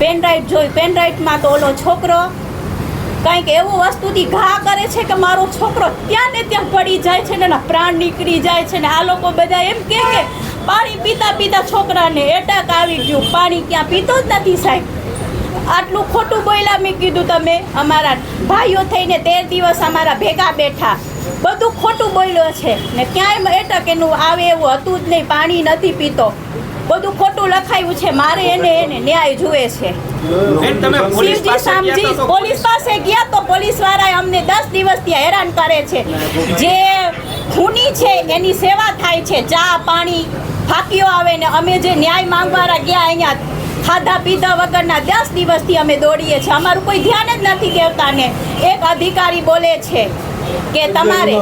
Pen drive જોઈ પેન ડ્રાઈવમાં તો ઓલો છોકરો કંઈક એવું વસ્તુથી ઘા કરે છે કે મારો છોકરો ત્યાં ને ત્યાં પડી જાય છે ને એના પ્રાણ નીકળી જાય છે ને આ લોકો બધા એમ કહે કે પાણી પીતા પીતા છોકરાને એટેક આવી ગયું. પાણી ક્યાં પીતો જ નથી સાહેબ. આટલું ખોટું બોલ્યા મેં કીધું તમે અમારા ભાઈઓ થઈને તેર દિવસ અમારા ભેગા બેઠા. બધું ખોટું બોલ્યો છે ને ક્યાંય એટક એનું આવે એવું હતું જ નહીં. પાણી નથી પીતો. બધું ખોટું લખાયું છે. મારે એને એને ન્યાય જુએ છે. પોલીસ શિવજી પાસે ગયા શામજી તો પોલીસ પાસે ગયા તો પોલીસ વાળાએ અમને દસ દિવસથી હેરાન કરે છે. જે ખૂની છે એની સેવા થાય છે. ચા પાણી ફાકીઓ આવે ને અમે જે ન્યાય માંગવા ગયા અહીંયા ખાધા પીધા વગરના દસ દિવસથી અમે દોડીએ છીએ. અમારું કોઈ ધ્યાન જ નથી દેવતા ને એક અધિકારી બોલે છે કે તમારે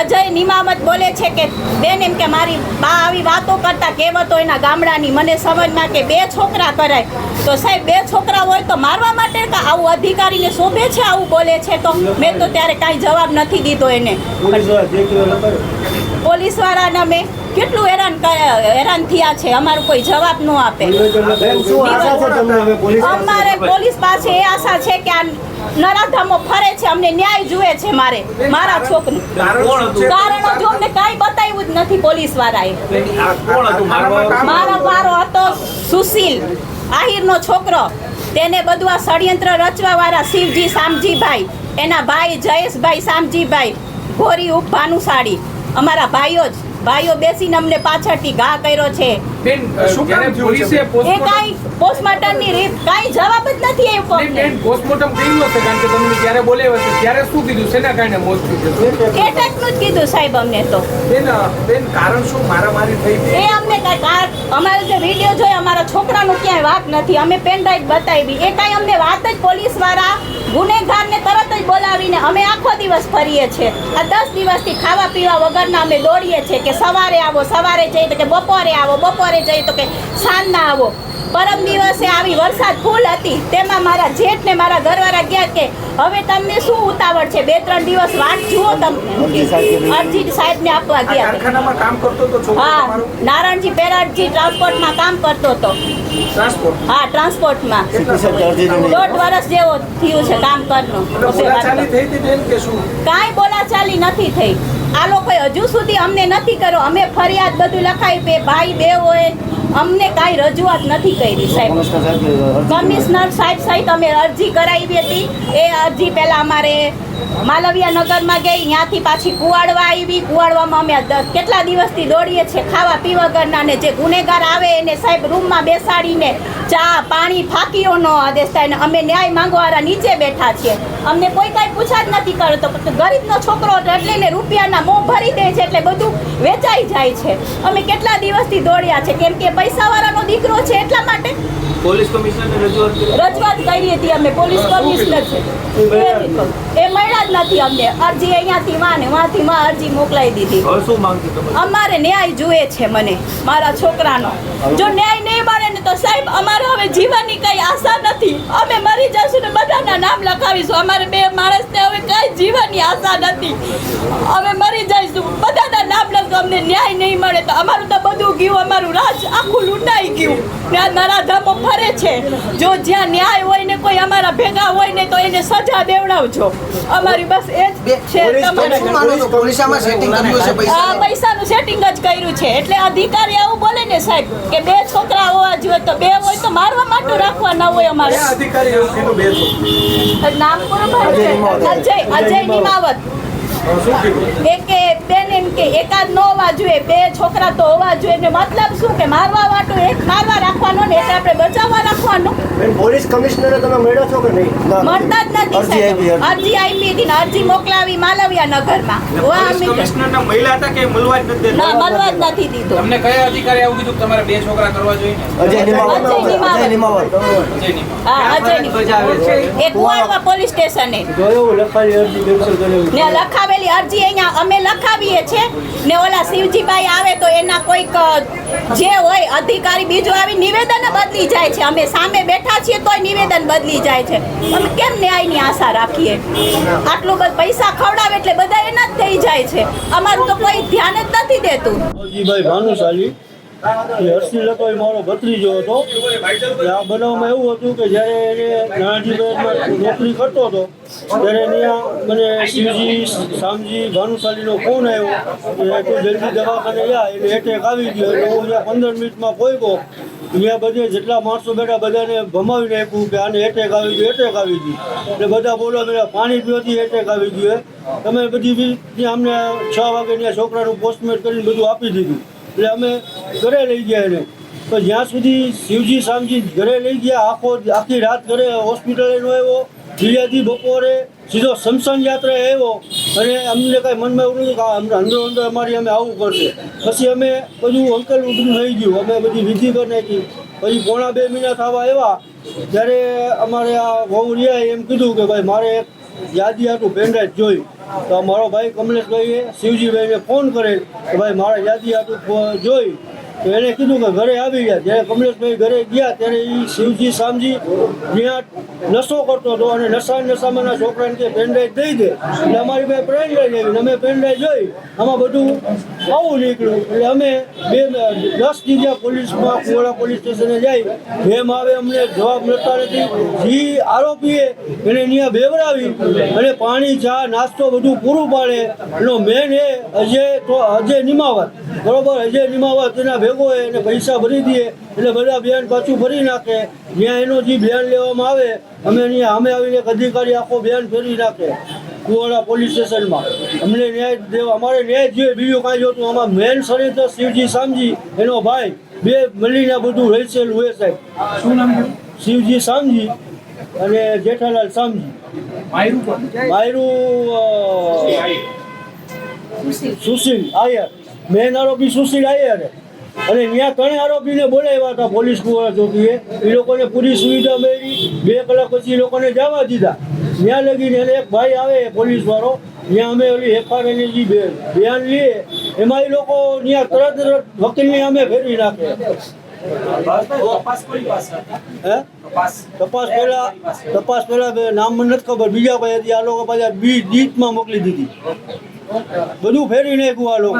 અજય નિમામત બોલે છે કે બેન એમ કે મારી બા આવી વાતો કરતા કહેવતો એના ગામડાની. મને સમજમાં કે બે છોકરા કરાય. તો સાહેબ બે છોકરા હોય તો મારવા માટે કે આવું અધિકારીને શોભે છે આવું બોલે છે? તો મેં તો ત્યારે કાંઈ જવાબ નથી દીધો એને. પોલીસ વાળાને અમે કેટલું હેરાન હેરાન થયા છે અમારું કોઈ જવાબ ન આપે. અમારે પોલીસ પાસે એ આશા છે કે આ નરાધામો ફરે છે અમને ન્યાય જુએ છે મારે મારા છોકરું. કારણ જો અમને કાંઈ બતાવ્યું જ નથી પોલીસ વાળાએ. આ કોણ હતું? મારવા મારો હતો સુશીલ આહિરનો છોકરો. તેને બધું આ ષડયંત્ર રચવા વાળા શિવજી શામજીભાઈ એના ભાઈ જયેશભાઈ શામજીભાઈ ગોરી ઉપ ભાનુશાળી અમારા ભાઈઓ જ ભાઈઓ બેસીને અમને પાછળથી ઘા કર્યો છે. બેન શું કામ પોલીસે એ પોસ્ટમોર્ટમની પોસ્ટમોર્ટમની રીત કાંઈ જવાબ જ નથી આવ્યો. નહીં, બેન પોસ્ટમોર્ટમ કર્યું હશે કારણ કે તમને ત્યારે બોલાવ્યા હશે ત્યારે શું કીધું? શેના કારણે મોત થયું છે? એટેકનું જ કીધું સાહેબ અમને તો. બેન બેન કારણ શું? મારામારી થઈ એ અમને કાઈ કાર અમારો જે વીડિયો જોયો અમારા છોકરાનું ક્યાંય વાત નથી. અમે પેન ડ્રાઈવ બતાવી. એ કાંઈ અમને વાત જ પોલીસવાળા ગુનેગારને તરત જ બોલાવીને અમે આખો દિવસ ફરીએ છીએ. આ દસ દિવસથી ખાવા પીવા વગરના અમે દોડીએ છીએ કે સવારે આવો, સવારે જઈએ તો કે બપોરે આવો, બપોરે જઈએ તો કે સાંજના આવો. પરમ દિવસે આવી વરસાદ ફૂલ હતી. તેમાં મારા જેઠને મારા ઘરવાળા ગયા કે હવે તમને શું ઉતાવળ છે? બે ત્રણ દિવસ વાટ જુઓ તમને અરજી સાહેબને આપવા ગયા. કામ કરતો તો હા નારાયણજી ટ્રાન્સપોર્ટ ટ્રાન્સપોર્ટમાં કામ કરતો હતો. હા ટ્રાન્સપોર્ટમાં. માં દોઢ વર્ષ જેવો થયું છે કામ કરનો. કાંઈ બોલાચાલી નથી થઈ. આ લોકોએ હજુ સુધી અમને નથી કર્યો. અમે ફરિયાદ બધું લખાવી બે ભાઈ બે હોય અમને કાંઈ રજૂઆત નથી કરી સાહેબ. કમિશનર સાહેબ સહિત અમે અરજી કરાવી હતી. એ અરજી પહેલાં અમારે માલવિયા નગરમાં ગઈ ત્યાંથી પાછી કુવાડવા આવી. કુવાડવામાં અમે કેટલા દિવસથી દોડીએ છીએ ખાવા પીવા ઘરના ને જે ગુનેગાર આવે એને સાહેબ રૂમમાં બેસાડીને ચા પાણી ફાંકીઓ ન આદેશ થાય ને અમે ન્યાય માંગવાળા નીચે બેઠા છીએ. અમને કોઈ કાંઈ પૂછા જ નથી કરતો ગરીબનો છોકરો એટલે ને રૂપિયાના મોં ભરી દે છે એટલે બધું વેચાઈ જાય છે. અમે કેટલા દિવસથી દોડ્યા છે કેમ કે પૈસાવાળાનો દીકરો છે એટલા માટે પોલીસ કમિશનરને રજૂઆત કરી. રજૂઆત કરી હતી અમે પોલીસ કમિશનર છે. એ મળ્યા જ નથી અમને. અરજી અહીંયાથી માં ને વાંથી માં અરજી મોકલાઈ દીધી. અમારે ન્યાય જોઈએ છે મને મારા છોકરાનો. જો ન્યાય નહીં મળે ને તો સાહેબ અમારે હવે જીવનની કઈ આશા નથી. અમે મરી જશું ને બધાના નામ લખાવીશું. અમારે બે માણસને હવે કઈ જીવનની આશા નથી. અમે મરી જઈશું. બધાના નામ તો અમને ન્યાય નહીં મળે તો અમારું તો બધું ગયું અમારું રાજ આખું લૂંટાઈ ગયું. ને આ નરાધામો ફરે છે. જો જ્યાં ન્યાય હોય ને કોઈ અમારા ભેગા હોય ને તો એને સજા દેવડાવજો. અમારી બસ એ જ છે પૈસા? પૈસાનું સેટિંગ જ કર્યું છે. એટલે અધિકારી આવું બોલે ને સાહેબ કે બે છોકરા હોવા જોઈએ તો બે હોય તો મારવા માટે રાખવા ના હોય અમારે. નામ પૂરું છે અજય અજય નિમાવત. શું કીધું? એ કે એકાદ ન હોવા જોઈએ બે છોકરા તો હોવા જોઈએ ને મતલબ શું કે મારવા વાટો એક મારવા રાખવાનો ને એક આપણે બચાવવા રાખવાનો? પોલીસ કમિશનર તમે મળ્યો છો કે નહીં? મળતા જ નથી અરજી આવી હતી ને અરજી મોકલાવી માલવિયા નગરમાં પોલીસ મહિલા હતા કે મળવા જ નથી ના મળવા જ નથી દીધો. તમને કયા અધિકારી આવું કીધું તમારે બે છોકરા કરવા જોઈએ? અજય નિમાવત. અજય નિમાવત. અજય નિમાવત. હા અજય એ કુવાડવા પોલીસ સ્ટેશને. જોયો લખાવેલી અરજી ને લખાવેલી અરજી અહીંયા અમે લખાવીએ છીએ. ને ઓલા શિવજીભાઈ આવે તો એના કોઈક જે હોય, અધિકારી બીજો આવી નિવેદન બદલી જાય છે. અમે સામે બેઠા છીએ તોય નિવેદન બદલી જાય છે. અમે કેમ ન્યાયની આશા રાખીએ? આટલું બધું પૈસા ખવડાવે એટલે બધા એના જ થઈ જાય છે. અમારું તો કોઈ ધ્યાન જ નથી દેતું. ભાનુશાલી એ અસલી હતો એ મારો ભત્રીજો હતો. આ બનાવમાં એવું હતું કે જ્યારે એને નાણાજી બેંકમાં નોકરી કરતો હતો, ત્યારે ત્યાં મને શિવજી શામજી ભાનુશાલીનો ફોન આવ્યો તું જલ્દી દવાખાને જા એટલે એટેક આવી ગયો. એટલે હું ત્યાં પંદર મિનિટમાં પહોંચ્યો ત્યાં બધે જેટલા માણસો બેઠા બધાને ભમાવી નાખ્યું કે આને એટેક આવી ગયો એટેક આવી ગયું. એટલે બધા બોલો બધા પાણી પીવાથી એટેક આવી ગયું તમે બધી ત્યાં અમને છ વાગે ત્યાં છોકરાનું પોસ્ટમેટ કરીને બધું આપી દીધું. એટલે અમે ઘરે લઈ ગયા એને. તો જ્યાં સુધી શિવજી, શામજી ઘરે લઈ ગયા, આખો આખી રાત ઘરે હોસ્પિટલે નો આવ્યો. બીજાથી બપોરે સીધો શમશાન યાત્રા આવ્યો. અને અમને કાંઈ મનમાં એવું નહોતું કે અંદર અંદર અમારી અમે આવું કરશે. પછી અમે બધું અંકલ ઉધરું થઈ ગયું. અમે બધી વિધિ કરી નાખી પછી પોણા બે મહિના થવા આવ્યા. ત્યારે અમારે આ વહુ રહ્યા એમ કીધું કે ભાઈ મારે એક યાદી હતું પેનડ્રાઈવ જોઈ તો મારો ભાઈ કમલેશભાઈએ શિવજીભાઈને ફોન કરેલ કે ભાઈ મારા યાદી હતું જોઈ. તો એને કીધું કે ઘરે આવી ગયા. જ્યારે કમલેશભાઈ ઘરે ગયા, ત્યારે એ શિવજી, શામજી ત્યાં નશો કરતો હતો અને નશા નશામાંના છોકરાને કે પેનડ્રાઈવ દઈ દે. એટલે અમારી પાસે પેનડ્રાઈવ આવી અમે પેનડ્રાઈવ જોઈ. આમાં બધું આવું નીકળ્યું. એટલે અમે બે, દસ જગ્યા પોલીસમાં કુવાડા પોલીસ સ્ટેશને જઈ જેમ આવે અમને જવાબ મળતા નથી. જે આરોપીએ એને અહીંયા બેવડાવી અને પાણી, ચા, નાસ્તો બધું પૂરું પાડે. એનો મેન એ અજય તો અજય નિમાવત. બરોબર? અજય નિમાવત એના ભેગો એને પૈસા ભરી દઈએ એટલે બધા બયાન પાછું ભરી નાખે. જ્યાં એનો જે બયાન લેવામાં આવે, અમે અહીંયા અમે આવીને અધિકારી આખો બયાન ફેરવી નાખે. કુવાડા પોલીસ સ્ટેશનમાં. અમને ન્યાય દેવા અમારે ન્યાય જોઈએ. બીજું કાંઈ જોતું આમાં મેન શરીર તો શિવજી શામજી એનો ભાઈ બે મળીને બધું રહેશેલું હોય સાહેબ. શું નામ શિવજી શામજી અને જેઠાલાલ શામજી માયરું સુશીલ. આયર. મેન આરોપી સુશીલ આયર અને ત્યાં ત્રણેય આરોપીને બોલાવ્યા હતા પોલીસ કુવાડા ચોકીએ. એ લોકોને પૂરી સુવિધા મળી. બે કલાક પછી એ લોકોને જવા દીધા. ત્યાં લગીને એને એક ભાઈ આવે પોલીસ વાળો ત્યાં અમે ઓલી એફઆરએની જે બે- લઈએ, એમાં એ લોકો ત્યાં તરત તરત વકીલને અમે ફેરવી નાખે. તપાસ પહેલા તપાસ પહેલા નામ મને નથી ખબર. બીજા ભાઈ આ લોકો પાછા બી દીપમાં મોકલી દીધી. બધું ફેરવી નાખ્યું આ લોકો